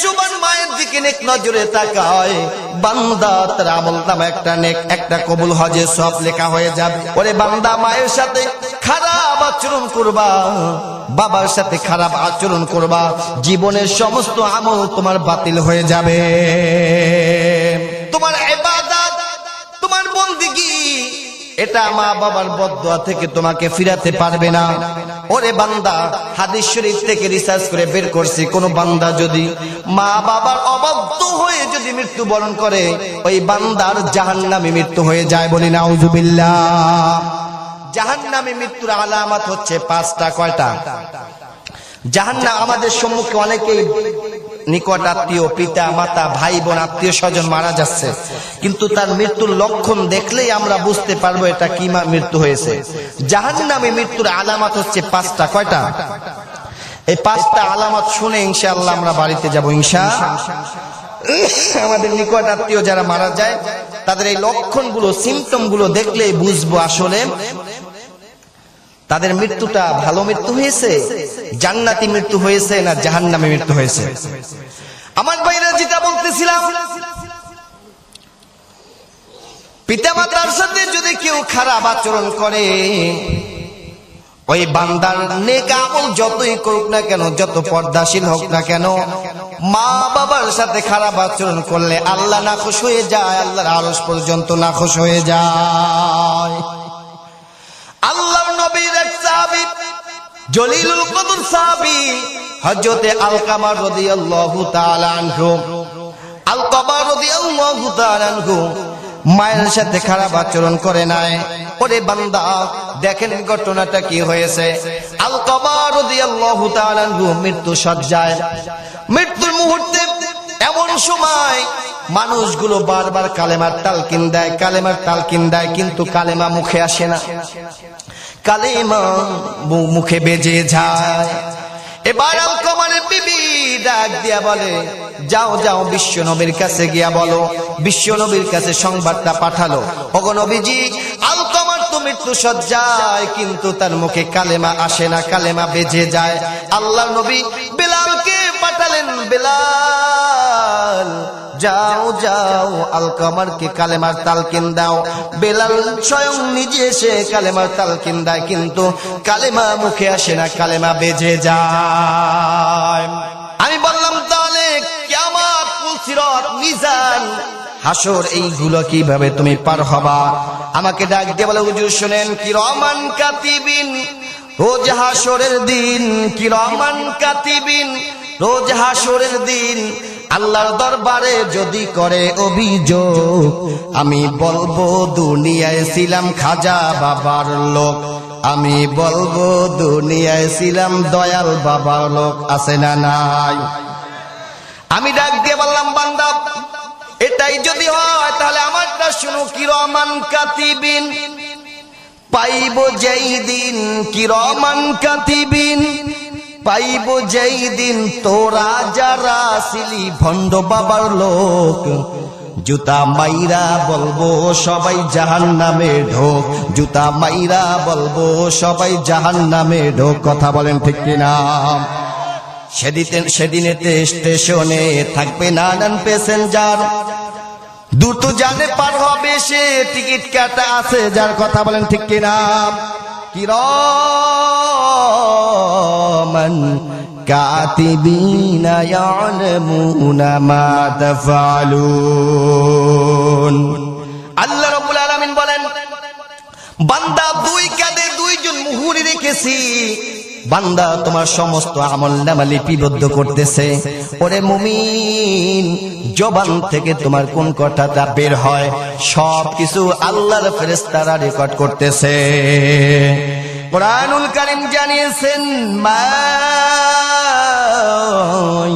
চক্ষুবান মায়ের দিকে নেক নজরে তাকায়। বান্দা তার আমল নামা একটা নেক, একটা কবুল হজে সব লেখা হয়ে যাবে। ওরে বান্দা মায়ের সাথে খারাপ আচরণ করবা। বাবার সাথে খারাপ আচরণ করবা। জীবনের সমস্ত আমল তোমার বাতিল হয়ে যাবে। তোমার এবাদত তোমার বন্দিগি, এটা মা বাবার বদয়া থেকে তোমাকে ফিরাতে পারবে না। ওরে বান্দা, হাদিস শরীফ থেকে রিসার্চ করে বের করছি, কোন বান্দা যদি মা বাবার অবাধ্য হয়ে যদি মৃত্যুবরণ করে, ওই বান্দার জাহান নামে মৃত্যু হয়ে যায় বলি নাউজুবিল্লা জাহান নামে মৃত্যুর আলামত হচ্ছে পাঁচটা, কয়টা? জাহান্নাম আমাদের সম্মুখে অনেকেই নিকট আত্মীয়, পিতা, মাতা, ভাই, বোন, আত্মীয় স্বজন মারা যাচ্ছে। কিন্তু তার মৃত্যুর লক্ষণ দেখলেই আমরা বুঝতে পারব এটা কি মৃত্যু হয়েছে। জাহান্নামে মৃত্যুর আলামত হচ্ছে পাঁচটা, কয়টা? এই পাঁচটা আলামত শুনে ইনশাআল্লাহ আমরা বাড়িতে যাব ইনশা। আমাদের নিকট আত্মীয় যারা মারা যায়, তাদের এই লক্ষণগুলো সিমটমগুলো দেখলেই বুঝব আসলে। তাদের মৃত্যুটা ভালো মৃত্যু হয়েছে, জান্নাতি মৃত্যু হয়েছে না জাহান্নামে মৃত্যু হয়েছে? আমার ভাইরা যেটা বলতেছিলাম পিতামাতার সাথে যদি কেউ খারাপ আচরণ করে, ওই বান্দার নেক আমল যতই করুক না কেন, যত পর্দাশীল হোক না কেন, মা বাবার সাথে খারাপ আচরণ করলে আল্লাহ নাখোশ হয়ে যায়, আল্লাহর আরস পর্যন্ত নাখোশ হয়ে যায়। এক জলিলুল কদর সাহাবী, হযরতে আলকামা রাদিয়াল্লাহু তাআলা আনহু। আলকামা রাদিয়াল্লাহু তাআলা আনহু মায়ের সাথে খারাপ আচরণ করে নাই। ওরে বান্দা, দেখেন ঘটনাটা কি হয়েছে। মৃত্যু সজ্জায় মৃত্যুর মুহূর্তে এমন সময় মানুষগুলো বারবার কালেমার তালকিন দেয়, কালেমার তালকিন দেয়, কিন্তু কালেমা মুখে আসে না। কালেমা মুখে বেজে যায়। এবার আলকমারের বিবি ডাক দিয়া বলে, যাও যাও বিশ্ব নবীর কাছে গিয়া বলো বিশ্ব নবীর কাছে সংবাদটা পাঠালো। ওগো নবীজি আলকমার তো মৃত্যু সজ্জায়, কিন্তু তার মুখে কালেমা আসে না, কালেমা বেজে যায়। আল্লাহ নবী বেলালকে পাঠালেন বেলাল। যাও যাও, আলকামারকে কালেমার তালকিন দাও। বেলাল স্বয়ং নিজে এসে কালেমার তালকিন দেয়, কিন্তু কালেমা মুখে আসে না, কালেমা বেজে যায়। আমি বললাম, তাহলে কেমন ফুলসিরত মিজান, হাসর, এইগুলো কীভাবে তুমি পার হবা? আমাকে ডাক দিয়ে বলে, হুজুর শুনেন, কি রহমান কাতিবিন, রোজ হাসরের দিন, কি রহমান কাতিবিন, রোজ হাসরের দিন আল্লাহর দরবারে যদি করে অভিযোগ, আমি বলব দুনিয়ায় ছিলাম খাজা বাবার লোক। আমি বলব দুনিয়ায় ছিলাম দয়াল বাবার লোক, আছে না নাই? আমি ডাক দিয়ে বললাম, বান্দা, এটাই যদি হয়, তাহলে আমারটা শুনো কি রহমান কাতিবিন? পাইব যেই দিন কি রহমান কাতিবিন? পাইব যেই দিন তোরা যারা সিলি ভণ্ড বাবার লোক। জুতা মাইরা বলব সবাই জাহান নামে ঢোক। জুতা মাইরা বলব সবাই জাহান নামে ঢোক। কথা বলেন ঠিক কিনা? সেদিন সেদিনেতে স্টেশনে থাকবে নানান প্যাসেঞ্জার। দ্রুত জানে পার হবে সে, টিকিট কাটা আছে, যার কথা বলেন ঠিক কিনা? কিরমান কাতিবিনা ইয়ালামুনা মা তাফআলুন আল্লাহ রাব্বুল আলামিন বলেন, বান্দা দুই কাঁধে দুইজন মুহুরি রেখেছি। বান্দা তোমার সমস্ত আমল নামা লিপিবদ্ধ করতেছে। ওরে মুমিন, জবান থেকে তোমার কোন কথাটা বের হয়? সব কিছু আল্লাহর ফেরেশতারা রেকর্ড করতেছে। কোরআনুল কারীম জানিয়েছেন মা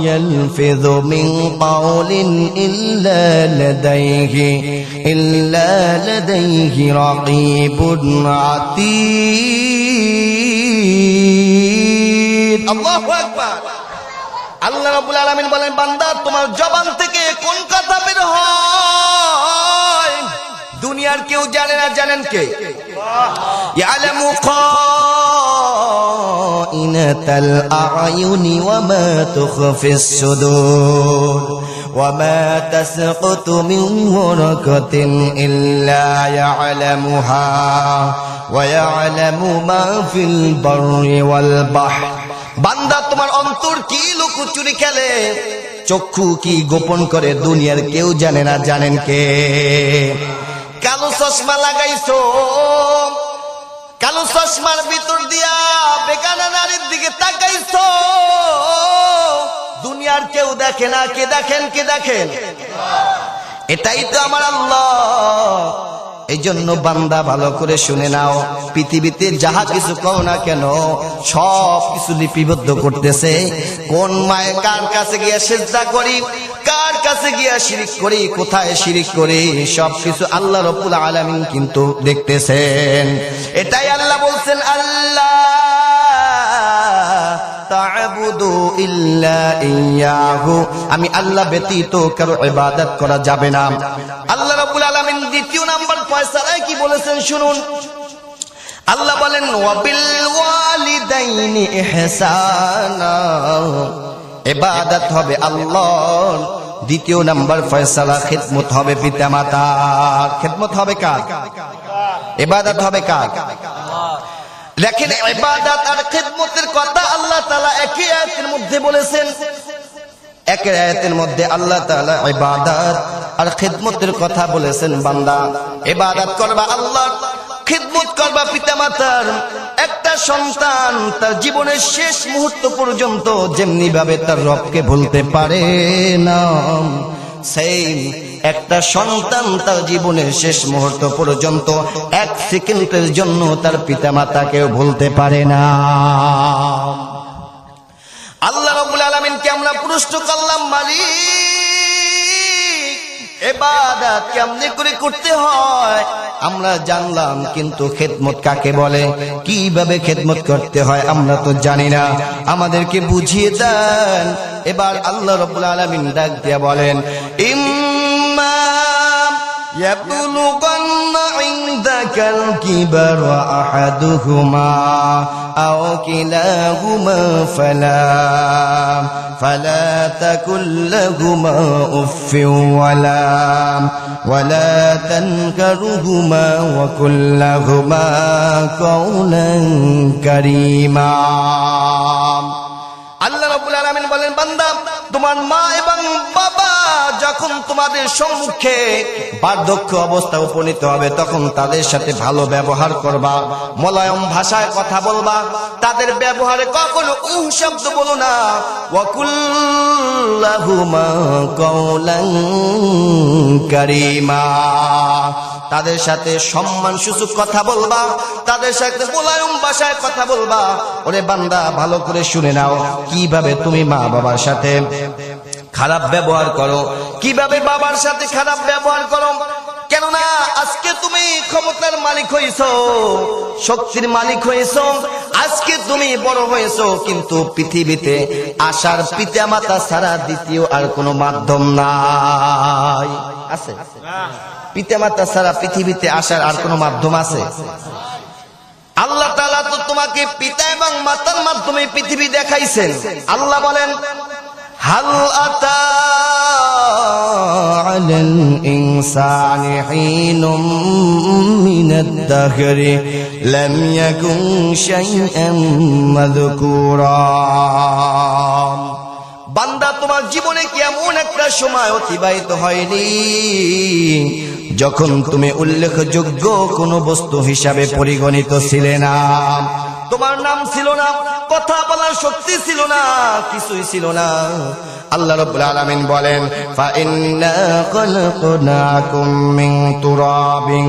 يلفظ من قول إلا لديه إلا لديه رقيب عتيد الله أكبر আল্লাহ রাব্বুল আলামিন বলেন বান্দা তোমার জবান থেকে কোন কথা বের হয় দুনিয়ার কেউ জানে না জানেন কে ইয়ালামু خائنة الأعين وما تخفي الصدور وما تسقط من ورقة إلا يعلمها ويعلم ما في البر والبحر বান্দা তোমার অন্তর কি লুকোচুরি খেলে চক্ষু কি গোপন করে দুনিয়ার কেউ জানে না জানেন কে কালো চশমা লাগাইছো কালো চশমার ভিতর দিয়া বেকানা নারীর দিকে তাকাইছো। দুনিয়ার কেউ দেখে না, কে দেখেন কে দেখেন? এটাই তো আমার আল্লাহ। এই জন্য বান্দা ভালো করে শুনে নাও, পৃথিবীতে যাহা কিছু কও না কেন, সব কিছু লিপিবদ্ধ করতেছে। কোন মায়ে কার কাছে গিয়ে সেজদা করি, কার কাছে গিয়া শিরিক করি, কোথায় শিরিক করি, সব কিছু আল্লাহ রব্বুল আলামিন কিন্তু দেখতেছেন। এটাই আল্লাহ বলছেন, আল্লাহ তা'বুদু ইল্লা ইয়াহু। আমি আল্লাহ ব্যতীত কারও ইবাদত করা যাবে না। আল্লাহ বলেছেন, শুনুন। আল্লাহ বলেন ইবাদত হবে আল্লাহর। দ্বিতীয় নাম্বার ফয়সালা, খিদমত হবে পিতামাতা। খিদমত হবে কার? ইবাদত হবে কার? দেখেন, ইবাদত আর খিদমতের কথা আল্লাহ তালা একই আয়াতের মধ্যে বলেছেন। এক আয়াতের মধ্যে আল্লাহ তাআলা ইবাদত আর খিদমতের কথা বলেছেন বান্দা। ইবাদত করবা আল্লাহর খিদমত করবা পিতামাতার। একটা সন্তান তার জীবনের শেষ মুহূর্ত পর্যন্ত যেমনি ভাবে তার রবকে ভুলতে পারে না। সেই একটা সন্তান তার জীবনের শেষ মুহূর্ত পর্যন্ত এক সেকেন্ডের জন্য তার পিতামাতাকেও ভুলতে পারে না। আল্লাহ রবুল আলমিনকে আমরা পুরস্ত করলাম, মালিক এবাদাত কেমনে করে করতে হয়? আমরা জানলাম, কিন্তু খেদমত কাকে বলে? কীভাবে খেদমত করতে হয় আমরা তো জানি না। আমাদেরকে বুঝিয়ে দেন। এবার আল্লাহ রবুল আলমিন ডাক দিয়া বলেন, ইম্মা يبلغن عندك الكبر أحدهما أو كلاهما فلا فلا تكن لهما أف ولا ولا تنكرهما وكن لهما قولا كريما আল্লাহ রাব্বুল আলামিন বলেন বান্দা তোমার মা এবং বাবা যখন তোমাদের সম্মুখে বার্ধক্য অবস্থা উপনীত হবে, তখন তাদের সাথে ভালো ব্যবহার করবা, মলয়ম ভাষায় কথা বলবা। তাদের ব্যবহারে কখনো উহ শব্দ বলো না। ওয়াকুল্লাহুমা তাদের সাথে সম্মান সূচক কথা বলবা। তাদের সাথে মোলায়ম ভাষায় কথা বলবা। ওরে বান্দা, ভালো করে শুনে নাও, কীভাবে তুমি মা বাবার সাথে খারাপ ব্যবহার করো। কীভাবে বাবার সাথে খারাপ ব্যবহার করো? কেননা আজকে তুমি ক্ষমতার মালিক হয়েছ, শক্তির মালিক হয়েছ, আজকে তুমি বড় হয়েছ, কিন্তু পৃথিবীতে আসার পিতা মাতা ছাড়া দ্বিতীয় আর কোনো মাধ্যম নাই। আছে? পিতা মাতা ছাড়া পৃথিবীতে আসার আর কোনো মাধ্যম আছে? আল্লাহ তালা তো তোমাকে পিতা এবং মাতার মাধ্যমে পৃথিবী দেখাইছেন। আল্লাহ বলেন হাল আতা على الإنسان حين من الدهر لم يكن شيئا مذكورا বান্দা তোমার জীবনে কি এমন একটা সময় অতিবাহিত হয়নি যখন তুমি উল্লেখযোগ্য কোন বস্তু হিসাবে পরিগণিত ছিলে না তোমার নাম ছিল না, কথা বলার শক্তি ছিল না, কিছুই ছিল না। আল্লাহ রব্বুল আলামিন বলেন, ফা ইন্না খালাকনাকুম মিন তুরাবিন